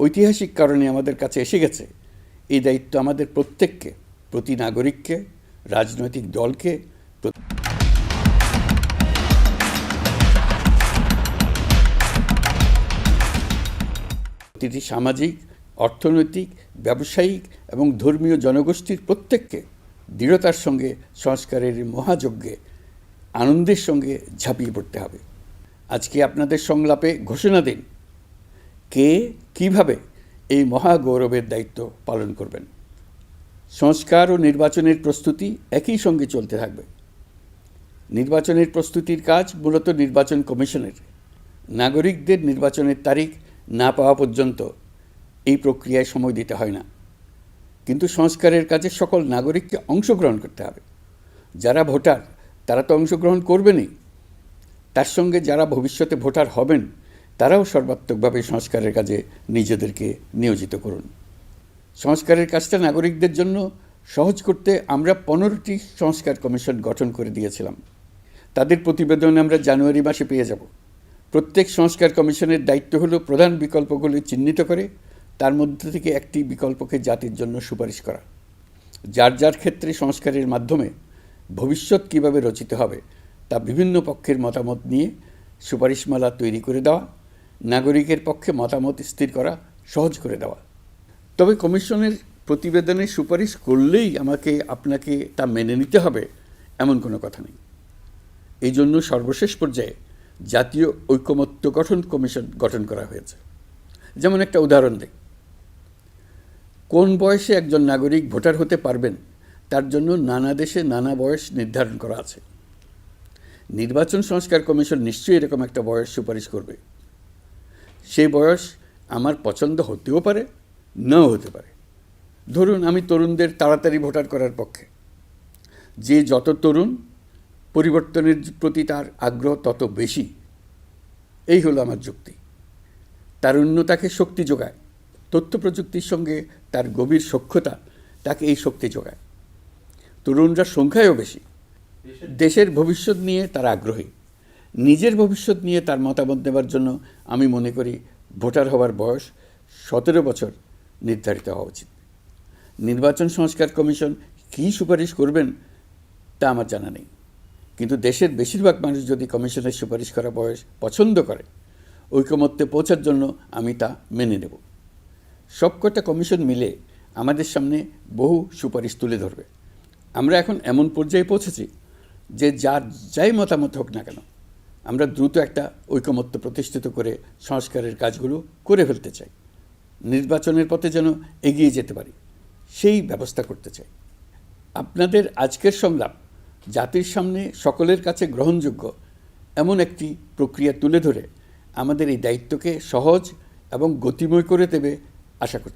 ঐতিহাসিক কারণে আমাদের কাছে এসে গেছে। এই দায়িত্ব আমাদের প্রত্যেককে, প্রতি নাগরিককে, রাজনৈতিক দলকে প্রতিটি সামাজিক, অর্থনৈতিক, ব্যবসায়িক এবং ধর্মীয় জনগোষ্ঠীর প্রত্যেককে দৃঢ়তার সঙ্গে, সংস্কারের মহাযজ্ঞে, আনন্দের সঙ্গে ঝাঁপিয়ে পড়তে হবে। আজকে আপনাদের সংলাপে ঘোষণা দিন। কে, কীভাবে এই মহাগৌরবের দায়িত্ব পালন করবেন? সংস্কার ও নির্বাচনের প্রস্তুতি একই সঙ্গে চলতে থাকবে। নির্বাচনের প্রস্তুতির কাজ মূলত নির্বাচন কমিশনের। নাগরিকদের নির্বাচনের তারিখ না পাওয়া পর্যন্ত এই প্রক্রিয়ায় সময় দিতে হয় না। কিন্তু সংস্কারের কাজে সকল নাগরিককে অংশগ্রহণ করতে হবে। যারা ভোটার, তারা তো অংশগ্রহণ করবেনই। তার সঙ্গে যারা ভবিষ্যতে ভোটার হবেন তারাও সর্বাত্মকভাবে সংস্কারের কাজে নিজেদেরকে নিয়োজিত করুন। সংস্কারের কাজটা নাগরিকদের জন্য সহজ করতে আমরা পনেরোটি সংস্কার কমিশন গঠন করে দিয়েছিলাম। তাদের প্রতিবেদন আমরা জানুয়ারি মাসে পেয়ে যাব। প্রত্যেক সংস্কার কমিশনের দায়িত্ব হলো প্রধান বিকল্পগুলি চিহ্নিত করে, তার মধ্যে থেকে একটি বিকল্পকে জাতির জন্য সুপারিশ করা। যার যার ক্ষেত্রে সংস্কারের মাধ্যমে ভবিষ্যৎ কীভাবে রচিত হবে, তা বিভিন্ন পক্ষের মতামত নিয়ে সুপারিশমালা তৈরি করে দেওয়া নাগরিকের পক্ষে মতামত স্থির করা সহজ করে দেওয়া। তবে কমিশনের প্রতিবেদনে সুপারিশ করলেই আমাকে, আপনাকে তা মেনে নিতে হবে, এমন কোনো কথা নেই। এই জন্য সর্বশেষ পর্যায়ে জাতীয় ঐকমত্য গঠন কমিশন গঠন করা হয়েছে। যেমন একটা উদাহরণ দিই। কোন বয়সে একজন নাগরিক ভোটার হতে পারবেন, তার জন্য নানা দেশে নানা বয়স নির্ধারণ করা আছে। নির্বাচন সংস্কার কমিশন নিশ্চয়ই এরকম একটা বয়স সুপারিশ করবে। সেই বয়স আমার পছন্দ হতেও পারে, নাও হতে পারে। ধরুন আমি তরুণদের তাড়াতাড়ি ভোটার করার পক্ষে। যে যত তরুণ, পরিবর্তনের প্রতি তার আগ্রহ তত বেশি। এই হলো আমার যুক্তি। তারুণ্য তাকে শক্তি যোগায়। তথ্য প্রযুক্তির সঙ্গে তার গভীর সক্ষতা তাকে এই শক্তি যোগায়। তরুণরা সংখ্যায়ও বেশি। দেশের ভবিষ্যৎ নিয়ে তার আগ্রহী। নিজের ভবিষ্যৎ নিয়ে তার মতামত নেবার জন্য আমি মনে করি ভোটার হওয়ার বয়স সতেরো বছর নির্ধারিত হওয়া উচিত। নির্বাচন সংস্কার কমিশন কী সুপারিশ করবেন তা আমার জানা নেই। কিন্তু দেশের বেশিরভাগ মানুষ যদি কমিশনের সুপারিশ করা বয়স পছন্দ করে, ঐকমত্যে পৌঁছার জন্য আমি তা মেনে নেব। সবকটা কমিশন মিলে আমাদের সামনে বহু সুপারিশ তুলে ধরবে। আমরা এখন এমন পর্যায়ে পৌঁছেছি যে যার যাই মতামত হোক না কেন আমরা দ্রুত একটা ঐকমত্য প্রতিষ্ঠিত করে সংস্কারের কাজগুলো করে ফেলতে চাই। নির্বাচনের পথে যেন এগিয়ে যেতে পারি, সেই ব্যবস্থা করতে চাই। আপনাদের আজকের সংলাপ জাতির সামনে সকলের কাছে গ্রহণযোগ্য এমন একটি প্রক্রিয়া তুলে ধরে আমাদের এই দায়িত্বকে সহজ এবং গতিময় করে দেবে আশা করছি।